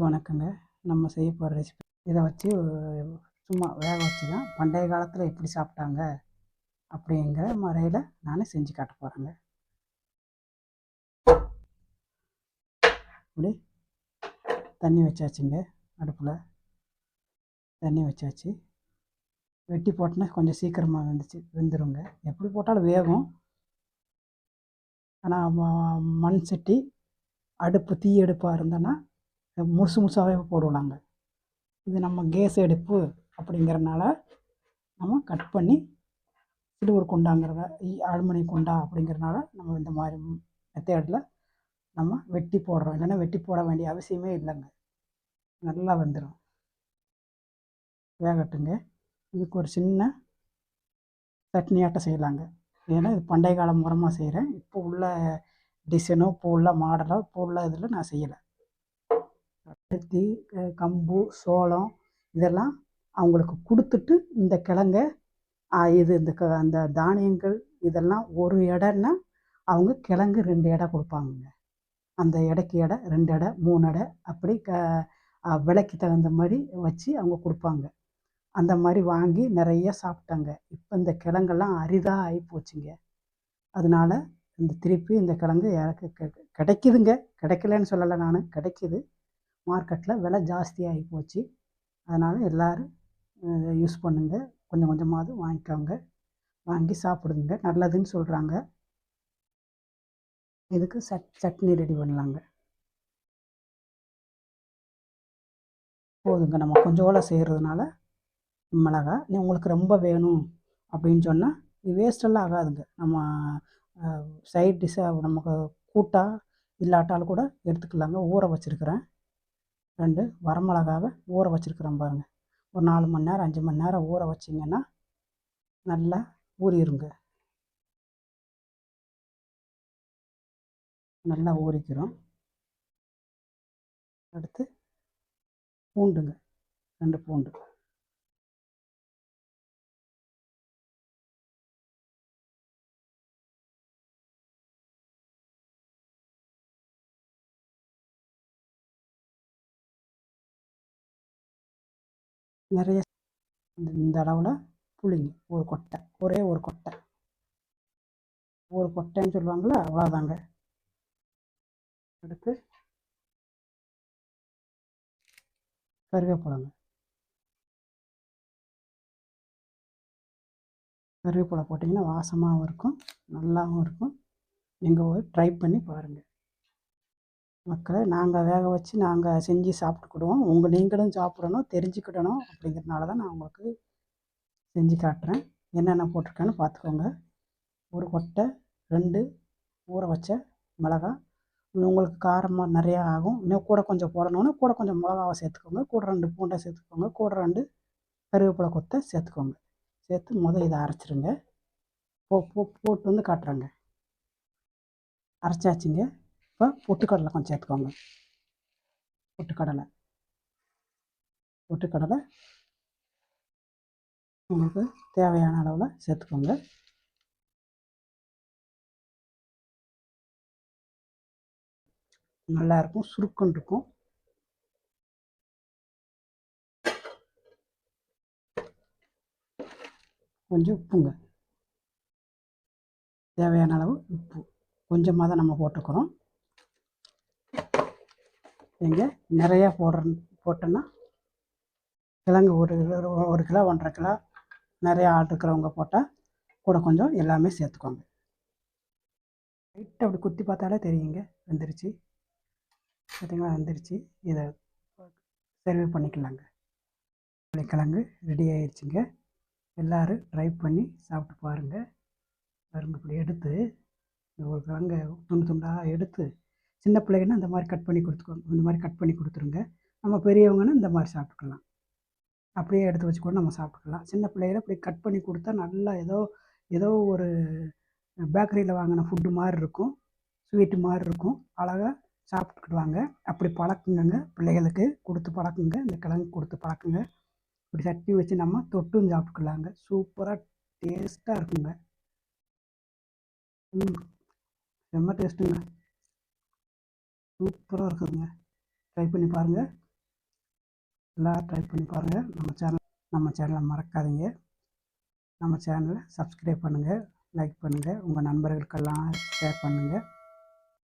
எல்லாருக்கும் வணக்கங்க. நம்ம செய்ய போகிற ரெசிபி இதை வச்சு சும்மா வேக வச்சு தான் பண்டைய காலத்தில் எப்படி சாப்பிட்டாங்க அப்படிங்கிற முறையில் நான் செஞ்சு காட்ட போகிறேங்க இப்படி தண்ணி வச்சாச்சுங்க அடுப்பில். தண்ணி வச்சாச்சு. வெட்டி போட்டோன்னா கொஞ்சம் சீக்கிரமாக வெந்துச்சு வெந்துருங்க. எப்படி போட்டாலும் வேகும். ஆனால் மண் சட்டி அடுப்பு தீ அடுப்பாக இருந்தோன்னா முழுசு முழுசாகவே போடுவாங்க இது நம்ம கேஸ் அடுப்பு அப்படிங்கிறனால நம்ம கட் பண்ணி சிலுவர் குண்டாங்கிறத அலுமினிய குண்டா அப்படிங்கிறனால நம்ம இந்த மாதிரி மெத்தேடில் நம்ம வெட்டி போடுறோம். இல்லைன்னா வெட்டி போட வேண்டிய அவசியமே இல்லைங்க. நல்லா வந்துடும் வேகட்டுங்க. இதுக்கு ஒரு சின்ன சட்னியாட்டம் செய்யலாங்க. ஏன்னா இது பண்டைய காலம் முறமாக செய்கிறேன் இப்போ உள்ள டிசைனோ இப்போ உள்ள மாடலோ இப்போ உள்ள இதில் நான் செய்யலை. பருத்தி கம்பு சோளம் இதெல்லாம் அவங்களுக்கு கொடுத்துட்டு இந்த கிழங்க இது இந்த க அந்த தானியங்கள் இதெல்லாம் ஒரு இடம்னா அவங்க கிழங்கு ரெண்டு எடை கொடுப்பாங்க அந்த எடைக்கு எடை ரெண்டு எடை மூணு எடை அப்படி க விலைக்கு தகுந்த மாதிரி வச்சு அவங்க கொடுப்பாங்க. அந்த மாதிரி வாங்கி நிறைய சாப்பிட்டாங்க. இப்போ இந்த கிழங்கெல்லாம் அரிதாக ஆகி போச்சுங்க. அதனால இந்த திருப்பி இந்த கிழங்கு எனக்கு கிடைக்குதுங்க. கிடைக்கலன்னு சொல்லலை நான். கிடைக்குது. மார்க்கெட்டில் விலை ஜாஸ்தியாகி போச்சு. அதனால் எல்லோரும் யூஸ் பண்ணுங்க. கொஞ்சம் கொஞ்சமாவது வாங்கிக்கோங்க. வாங்கி சாப்பிடுங்க. நல்லதுன்னு சொல்கிறாங்க இதுக்கு சட் சட்னி ரெடி பண்ணலாங்க. போதுங்க. நம்ம கொஞ்சோளை செய்கிறதுனால மிளகா. நீ உங்களுக்கு ரொம்ப வேணும் அப்படின்னு சொன்னால் இது வேஸ்டெல்லாம் ஆகாதுங்க. நம்ம சைட் டிஷ்ஷாக நமக்கு கூட்டாக இல்லாட்டாலும் கூட எடுத்துக்கலாங்க. ஊற வச்சுருக்கிறேன். ரெண்டு வரமிளகாவை ஊற வச்சுருக்குறேன் பாருங்கள் ஒரு நாலு மணி நேரம் அஞ்சு மணி நேரம் ஊற வச்சிங்கன்னா நல்லா ஊறிடுங்க நல்லா ஊறிக்கிறோம். அடுத்து பூண்டுங்க ரெண்டு பூண்டு. நிறைய இந்த அளவில் புளிங்க. ஒரு கொட்டை. ஒரே ஒரு கொட்டை. ஒரு கொட்டைன்னு சொல்லுவாங்களே அவ்வளோதாங்க அடுத்து கருவேப்பிலைங்க. கருவேப்பிலை போட்டிங்கன்னா வாசமாகவும் இருக்கும் நல்லாவும் இருக்கும். நீங்கள் ஒரு ட்ரை பண்ணி பாருங்கள் மக்களை நாங்கள் வேக வச்சு நாங்கள் செஞ்சு சாப்பிட்டுக்கிடுவோம். உங்கள் நீங்களும் சாப்பிடணும் தெரிஞ்சுக்கிடணும் அப்படிங்கிறனால தான் நான் உங்களுக்கு செஞ்சு காட்டுறேன். என்னென்ன போட்டிருக்கேன்னு பார்த்துக்கோங்க. ஒரு கொட்டை ரெண்டு ஊற வச்ச மிளகா உங்களுக்கு காரமாக நிறையா ஆகும். இன்னும் கூட கொஞ்சம் போடணும்னா கூட கொஞ்சம் மிளகாவை சேர்த்துக்கோங்க. கூட ரெண்டு பூண்டை சேர்த்துக்கோங்க. கூட ரெண்டு கருவேப்பிலை கொத்தை சேர்த்துக்கோங்க. சேர்த்து முதல் இதை அரைச்சிருங்க. போ போட்டு வந்து காட்டுறேங்க. அரைச்சாச்சுங்க. இப்போ பொட்டுக்கடலை கொஞ்சம் சேர்த்துக்கோங்க. பொட்டுக்கடலை. பொட்டுக்கடலை உங்களுக்கு தேவையான அளவில் சேர்த்துக்கோங்க. நல்லாயிருக்கும் சுருக்கம் இருக்கும். கொஞ்சம் உப்புங்க. தேவையான அளவு உப்பு. கொஞ்சமாக தான் நம்ம போட்டுக்கிறோம். நீங்கள் நிறையா போடுற போட்டோன்னா கிழங்கு ஒரு ஒரு கிலோ ஒன்றரை கிலோ நிறையா ஆள் இருக்கிறவங்க போட்டால் கூட கொஞ்சம் எல்லாமே சேர்த்துக்கோங்க. லைட்டாக அப்படி குத்தி பார்த்தாலே தெரியுங்க. வந்துருச்சு. பார்த்தீங்களா? வந்துருச்சு. இதை சர்வ் பண்ணிக்கலாங்க. கிழங்கு ரெடி ஆயிடுச்சுங்க எல்லோரும் ட்ரை பண்ணி சாப்பிட்டு பாருங்கள் பாருங்க இப்படி எடுத்து ஒரு கிழங்கை துண்டு துண்டாக எடுத்து சின்ன பிள்ளைங்கன்னா இந்த மாதிரி கட் பண்ணி கொடுத்துக்கோங்க இந்த மாதிரி கட் பண்ணி கொடுத்துருங்க. நம்ம பெரியவங்கன்னா இந்த மாதிரி சாப்பிட்டுக்கலாம். அப்படியே எடுத்து வச்சு கூட நம்ம சாப்பிட்டுக்கலாம். சின்ன பிள்ளைகளை அப்படி கட் பண்ணி கொடுத்தா நல்லா ஏதோ ஏதோ ஒரு பேக்கரியில் வாங்கின ஃபுட்டு மாதிரி இருக்கும். ஸ்வீட்டு மாதிரி இருக்கும். அழகாக சாப்பிட்டுக்கிடுவாங்க அப்படி பழக்குங்க பிள்ளைகளுக்கு கொடுத்து பழக்குங்க. இந்த கிழங்கு கொடுத்து பழக்குங்க. இப்படி சட்னி வச்சு நம்ம தொட்டும் சாப்பிட்டுக்கலாங்க. சூப்பராக டேஸ்ட்டாக இருக்குங்க. ம். செம்ம டேஸ்ட்டுங்க. சூப்பராக இருக்குதுங்க. ட்ரை பண்ணி பாருங்கள் எல்லாம் ட்ரை பண்ணி பாருங்கள் நம்ம சேனல் நம்ம சேனலை மறக்காதீங்க. நம்ம சேனலை சப்ஸ்கிரைப் பண்ணுங்கள் லைக் பண்ணுங்கள் உங்கள் நண்பர்களுக்கெல்லாம் ஷேர் பண்ணுங்கள்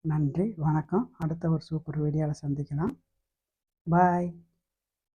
நன்றி. வணக்கம். அடுத்த ஒரு சூப்பர் வீடியோவில் சந்திக்கலாம். பாய்